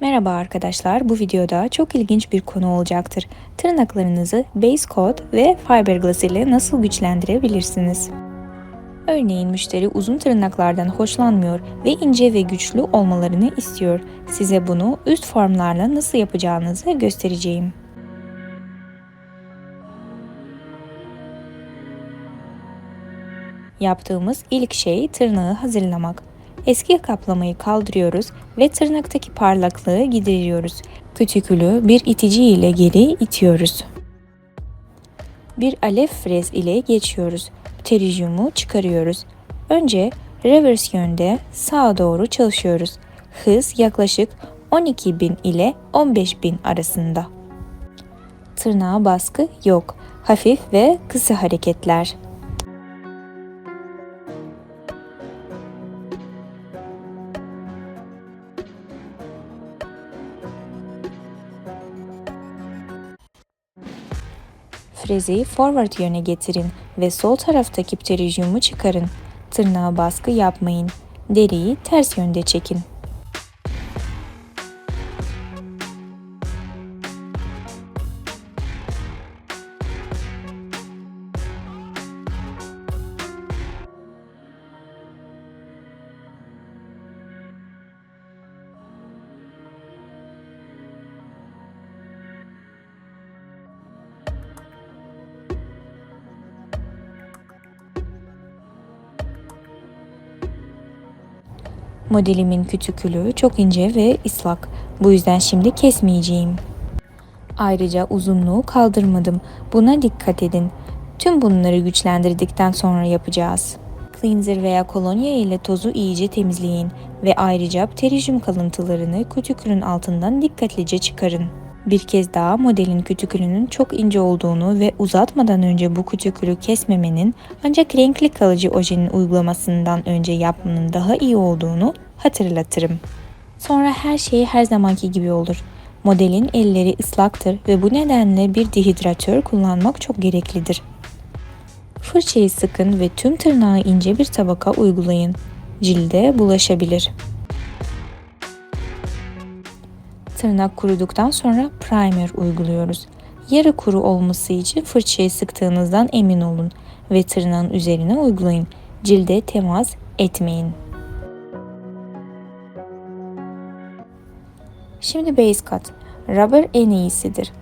Merhaba arkadaşlar, bu videoda çok ilginç bir konu olacaktır. Tırnaklarınızı base coat ve fiberglass ile nasıl güçlendirebilirsiniz? Örneğin müşteri uzun tırnaklardan hoşlanmıyor ve ince ve güçlü olmalarını istiyor. Size bunu üst formlarla nasıl yapacağınızı göstereceğim. Yaptığımız ilk şey tırnağı hazırlamak. Eski kaplamayı kaldırıyoruz ve tırnaktaki parlaklığı gideriyoruz. Kütükülü bir itici ile geri itiyoruz. Bir alev frez ile geçiyoruz. Terizyumu çıkarıyoruz. Önce reverse yönde sağa doğru çalışıyoruz. Hız yaklaşık 12.000 ile 15.000 arasında. Tırnağa baskı yok. Hafif ve kısa hareketler. Frezi forward yöne getirin ve sol taraftaki pterygiumu çıkarın. Tırnağa baskı yapmayın. Deriyi ters yönde çekin. Modelimin kütükülü çok ince ve ıslak. Bu yüzden şimdi kesmeyeceğim. Ayrıca uzunluğu kaldırmadım. Buna dikkat edin. Tüm bunları güçlendirdikten sonra yapacağız. Cleanser veya kolonya ile tozu iyice temizleyin ve ayrıca pterygium kalıntılarını kütükülün altından dikkatlice çıkarın. Bir kez daha modelin kütükülünün çok ince olduğunu ve uzatmadan önce bu kütükülü kesmemenin ancak renkli kalıcı ojenin uygulamasından önce yapmanın daha iyi olduğunu hatırlatırım. Sonra her şey her zamanki gibi olur. Modelin elleri ıslaktır ve bu nedenle bir dihidratör kullanmak çok gereklidir. Fırçayı sıkın ve tüm tırnağı ince bir tabaka uygulayın. Cilde bulaşabilir. Tırnak kuruduktan sonra primer uyguluyoruz. Yarı kuru olması için fırçayı sıktığınızdan emin olun ve tırnağın üzerine uygulayın. Cilde temas etmeyin. Şimdi base cut. Rubber en iyisidir.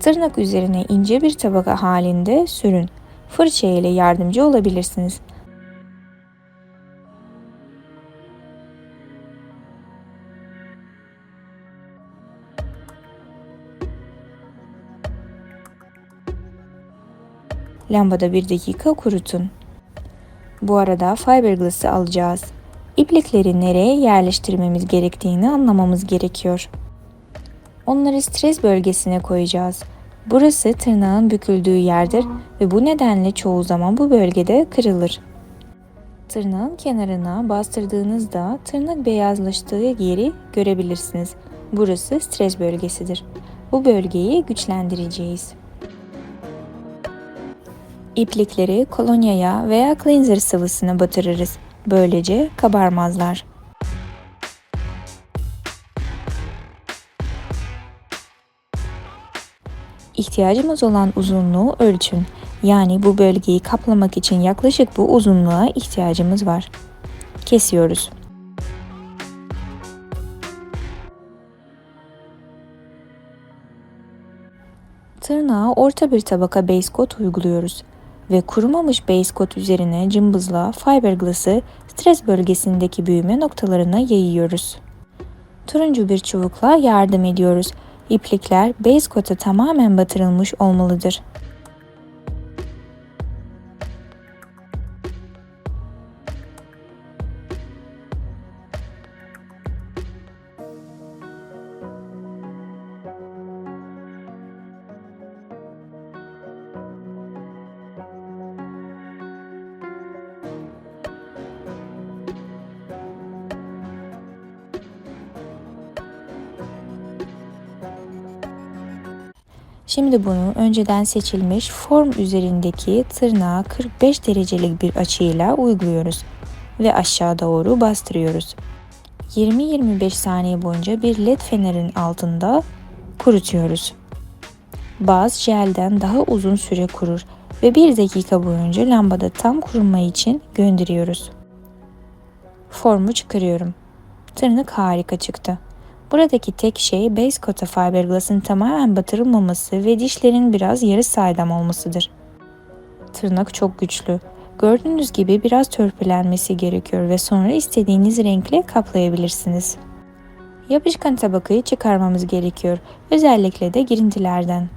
Tırnak üzerine ince bir tabaka halinde sürün. Fırça ile yardımcı olabilirsiniz. Lambada bir dakika kurutun. Bu arada fiberglass'ı alacağız. İplikleri nereye yerleştirmemiz gerektiğini anlamamız gerekiyor. Onları stres bölgesine koyacağız. Burası tırnağın büküldüğü yerdir ve bu nedenle çoğu zaman bu bölgede kırılır. Tırnağın kenarına bastırdığınızda tırnak beyazlaştığı yeri görebilirsiniz. Burası stres bölgesidir. Bu bölgeyi güçlendireceğiz. İplikleri kolonyaya veya cleanser sıvısına batırırız. Böylece kabarmazlar. İhtiyacımız olan uzunluğu ölçün. Yani bu bölgeyi kaplamak için yaklaşık bu uzunluğa ihtiyacımız var. Kesiyoruz. Tırnağa orta bir tabaka base coat uyguluyoruz ve kurumamış base coat üzerine cımbızla fiberglass'ı stres bölgesindeki büyüme noktalarına yayıyoruz. Turuncu bir çubukla yardım ediyoruz. İplikler base coat'a tamamen batırılmış olmalıdır. Şimdi bunu önceden seçilmiş form üzerindeki tırnağa 45 derecelik bir açıyla uyguluyoruz ve aşağı doğru bastırıyoruz. 20-25 saniye boyunca bir led fenerin altında kurutuyoruz. Baz jelden daha uzun süre kurur ve 1 dakika boyunca lambada tam kuruma için gönderiyoruz. Formu çıkarıyorum. Tırnak harika çıktı. Buradaki tek şey base coat'a fiberglass'ın tamamen batırılmaması ve dişlerin biraz yarı saydam olmasıdır. Tırnak çok güçlü. Gördüğünüz gibi biraz törpülenmesi gerekiyor ve sonra istediğiniz renkle kaplayabilirsiniz. Yapışkan tabakayı çıkarmamız gerekiyor. Özellikle de girintilerden.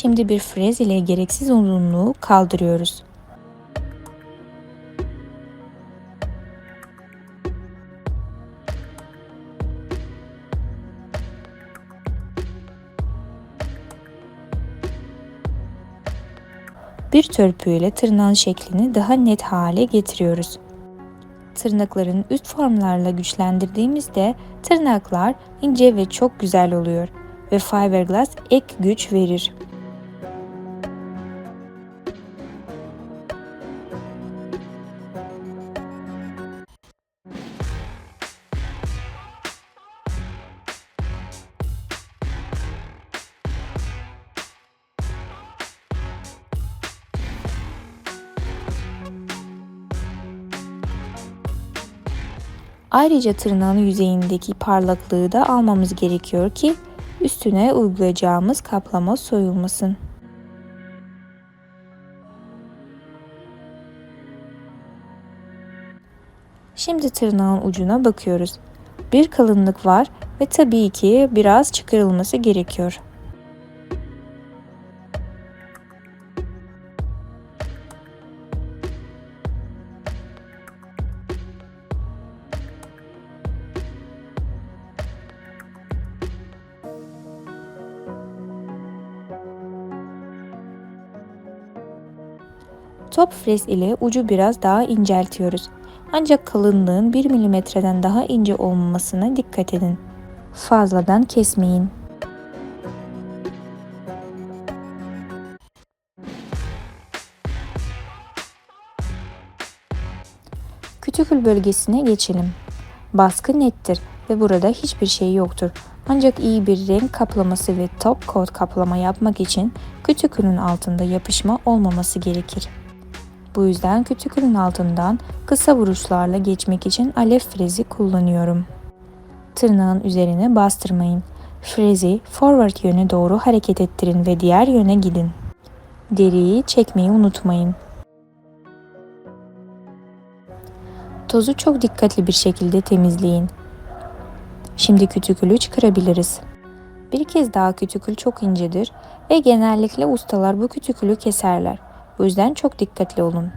Şimdi bir frez ile gereksiz uzunluğu kaldırıyoruz. Bir törpüyle tırnağın şeklini daha net hale getiriyoruz. Tırnakların üst formlarla güçlendirdiğimizde tırnaklar ince ve çok güzel oluyor ve fiberglass ek güç verir. Ayrıca tırnağın yüzeyindeki parlaklığı da almamız gerekiyor ki üstüne uygulayacağımız kaplama soyulmasın. Şimdi tırnağın ucuna bakıyoruz. Bir kalınlık var ve tabii ki biraz çıkarılması gerekiyor. Top fres ile ucu biraz daha inceltiyoruz. Ancak kalınlığın 1 milimetreden daha ince olmamasına dikkat edin. Fazladan kesmeyin. Kütükül bölgesine geçelim. Baskı nettir ve burada hiçbir şey yoktur. Ancak iyi bir renk kaplaması ve top coat kaplama yapmak için kütükülün altında yapışma olmaması gerekir. Bu yüzden kütükülün altından kısa vuruşlarla geçmek için alev frezi kullanıyorum. Tırnağın üzerine bastırmayın. Frezi forward yöne doğru hareket ettirin ve diğer yöne gidin. Deriyi çekmeyi unutmayın. Tozu çok dikkatli bir şekilde temizleyin. Şimdi kütükülü çıkarabiliriz. Bir kez daha kütükül çok incedir ve genellikle ustalar bu kütükülü keserler. Bu yüzden çok dikkatli olun.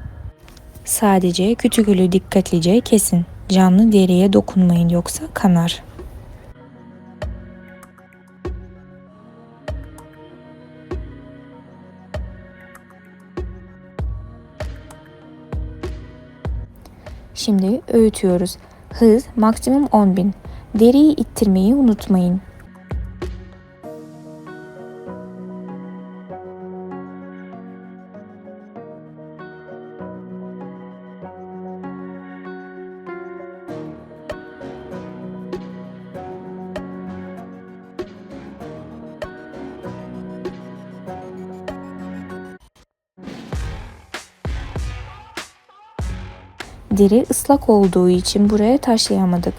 Sadece kütükülü dikkatlice kesin. Canlı deriye dokunmayın yoksa kanar. Şimdi öğütüyoruz. Hız maksimum 10.000. Deriyi ittirmeyi unutmayın. Deri ıslak olduğu için buraya taşlayamadık.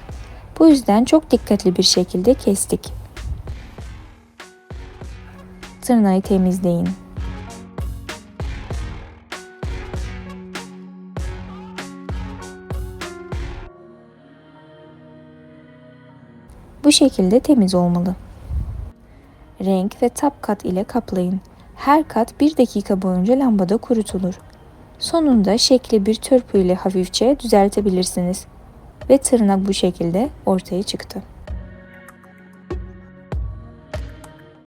Bu yüzden çok dikkatli bir şekilde kestik. Tırnağı temizleyin. Bu şekilde temiz olmalı. Renk ve tap kat ile kaplayın. Her kat bir dakika boyunca lambada kurutulur. Sonunda şekli bir törpü ile hafifçe düzeltebilirsiniz. Ve tırnak bu şekilde ortaya çıktı.